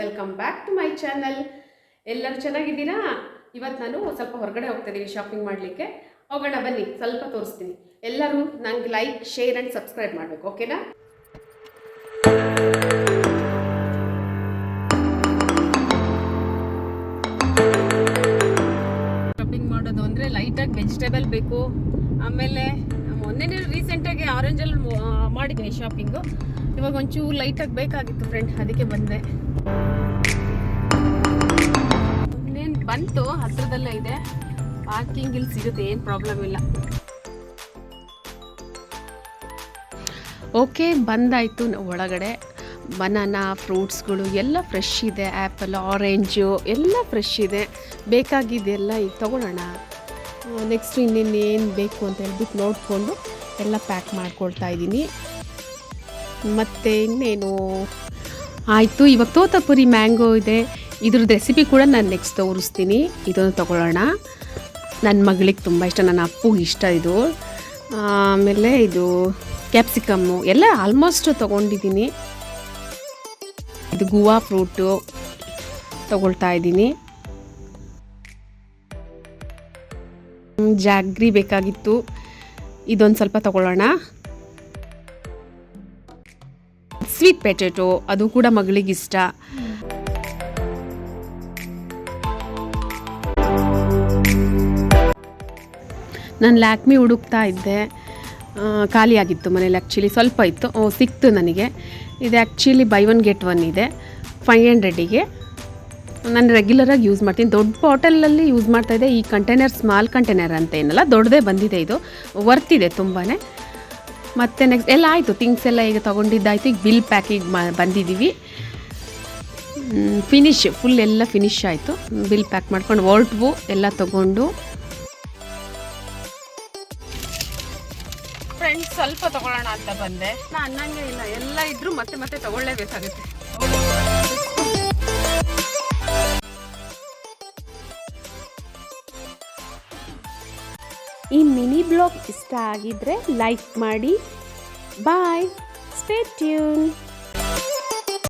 Welcome back to my channel ಎಲ್ಲರೂ ಚೆನ್ನಾಗಿದ್ದೀರಾ? ಇವತ್ತು ನಾನು ಸ್ವಲ್ಪ ಹೊರಗಡೆ ಹೋಗ್ತಾ ಇದ್ದೀನಿ ಶಾಪಿಂಗ್ ಮಾಡಲಿಕ್ಕೆ. ಹೋಗೋಣ, ಬನ್ನಿ. ಸ್ವಲ್ಪ ತೋರಿಸ್ತೀನಿ. ಎಲ್ಲರೂ ನಂಗೆ ಲೈಕ್ ಶೇರ್ ಆ್ಯಂಡ್ ಸಬ್ಸ್ಕ್ರೈಬ್ ಮಾಡಬೇಕು ಓಕೆನಾ ಶಾಪಿಂಗ್ ಮಾಡೋದು ಅಂದರೆ ಲೈಟಾಗಿ ವೆಜಿಟೇಬಲ್ ಬೇಕು. ಆಮೇಲೆ ಮೊನ್ನೆ ರೀಸೆಂಟಾಗಿ ಆರೆಂಜಲ್ಲಿ ಮಾಡಿದ್ದೀನಿ ಶಾಪಿಂಗು ಇವಾಗ ಒಂಚೂರು ಲೈಟಾಗಿ ಬೇಕಾಗಿತ್ತು ಫ್ರೆಂಡ್ ಅದಕ್ಕೆ ಬಂದೆ. ಇನ್ನೇನು ಬಂತು, ಹತ್ರದಲ್ಲೇ ಇದೆ. ಪಾರ್ಕಿಂಗ್ ಇಲ್ಲಿ ಸಿಗುತ್ತೆ, ಏನು ಪ್ರಾಬ್ಲಮ್ ಇಲ್ಲ. ಓಕೆ ಬಂದಾಯಿತು ಒಳಗಡೆ. ಬನಾನಾ ಫ್ರೂಟ್ಸ್ಗಳು ಎಲ್ಲ ಫ್ರೆಶ್ ಇದೆ ಆ್ಯಪಲ್ ಆರೆಂಜು ಎಲ್ಲ ಫ್ರೆಶ್ ಇದೆ. ಬೇಕಾಗಿದ್ದೆಲ್ಲ ಈಗ ತೊಗೊಳ್ಳೋಣ ನೆಕ್ಸ್ಟ್ ಇನ್ನೇನು ಬೇಕು ಅಂತ ಹೇಳ್ಬಿಟ್ಟು ನೋಡಿಕೊಂಡು ಎಲ್ಲ ಪ್ಯಾಕ್ ಮಾಡ್ಕೊಳ್ತಾ ಇದ್ದೀನಿ. ಮತ್ತು ಇನ್ನೇನು? ಆಯಿತು, ಇವಾಗ ತೋತಪುರಿ ಮ್ಯಾಂಗೋ ಇದೆ. ಇದ್ರದ್ದು ರೆಸಿಪಿ ಕೂಡ ನಾನು ನೆಕ್ಸ್ಟ್ ತೋರಿಸ್ತೀನಿ. ಇದನ್ನು ತೊಗೊಳ್ಳೋಣ. ನನ್ನ ಮಗಳಿಗೆ ತುಂಬ ಇಷ್ಟ ನನ್ನ ಅಪ್ಪಗೆ ಇಷ್ಟ ಇದು. ಆಮೇಲೆ ಇದು ಕ್ಯಾಪ್ಸಿಕಮ್ಮು ಎಲ್ಲ ಆಲ್ಮೋಸ್ಟ್ ತೊಗೊಂಡಿದ್ದೀನಿ. ಇದು ಗುವಾ ಫ್ರೂಟು ತೊಗೊಳ್ತಾ ಇದ್ದೀನಿ. ಜಾಗ್ರಿ ಬೇಕಾಗಿತ್ತು. ಇದೊಂದು ಸ್ವಲ್ಪ ತಗೊಳ್ಳೋಣ. ಸ್ವೀಟ್ ಪೆಟೆಟೊ ಅದು ಕೂಡ ಮಗಳಿಗಿಷ್ಟ. ನಾನು ಲ್ಯಾಕ್ಮಿ ಹುಡುಕ್ತಾ ಇದ್ದೆ. ಖಾಲಿಯಾಗಿತ್ತು ಮನೇಲಿ ಆ್ಯಕ್ಚುಲಿ ಸ್ವಲ್ಪ ಇತ್ತು. ಸಿಕ್ತು ನನಗೆ. ಇದು actually buy one get one ಇದೆ. ಫೈವ್ ಹಂಡ್ರೆಡಿಗೆ ನಾನು ರೆಗ್ಯುಲರಾಗಿ ಯೂಸ್ ಮಾಡ್ತೀನಿ. ದೊಡ್ಡ ಬಾಟಲಲ್ಲಿ ಯೂಸ್ ಮಾಡ್ತಾ ಇದೆ. ಈ ಕಂಟೈನರ್ ಸ್ಮಾಲ್ ಕಂಟೈನರ್ ಅಂತ ಏನಲ್ಲ, ದೊಡ್ಡದೇ ಬಂದಿದೆ ಇದು. ವರ್ತಿದೆ ತುಂಬಾ ಮತ್ತು ನೆಕ್ಸ್ಟ್ ಎಲ್ಲ ಆಯಿತು. ಥಿಂಗ್ಸ್ ಎಲ್ಲ ಈಗ ತೊಗೊಂಡಿದ್ದಾಯಿತು. ಈಗ ಬಿಲ್ ಪ್ಯಾಕಿಂಗ್ ಬಂದಿದ್ದೀವಿ ಫಿನಿಶ್ ಫುಲ್ ಎಲ್ಲ ಫಿನಿಶ್ ಆಯಿತು. ಬಿಲ್ ಪ್ಯಾಕ್ ಮಾಡ್ಕೊಂಡು ವಾಲ್ಟ್ವು ಎಲ್ಲ ತೊಗೊಂಡು. ಫ್ರೆಂಡ್ಸ್ ಸ್ವಲ್ಪ ತಗೊಳ್ಳೋಣ ಅಂತ ಬಂದೆ. ನಾನು ಅನ್ನಂಗೆ ಇಲ್ಲ. ಎಲ್ಲ ಇದ್ರೂ ಮತ್ತೆ ಮತ್ತೆ ತಗೊಳ್ಳೇಬೇಕಾಗುತ್ತೆ. ಈ ಮಿನಿ ಬ್ಲಾಗ್ ಇಷ್ಟ ಆಗಿದ್ರೆ ಲೈಕ್ ಮಾಡಿ. ಬಾಯ್. Stay tune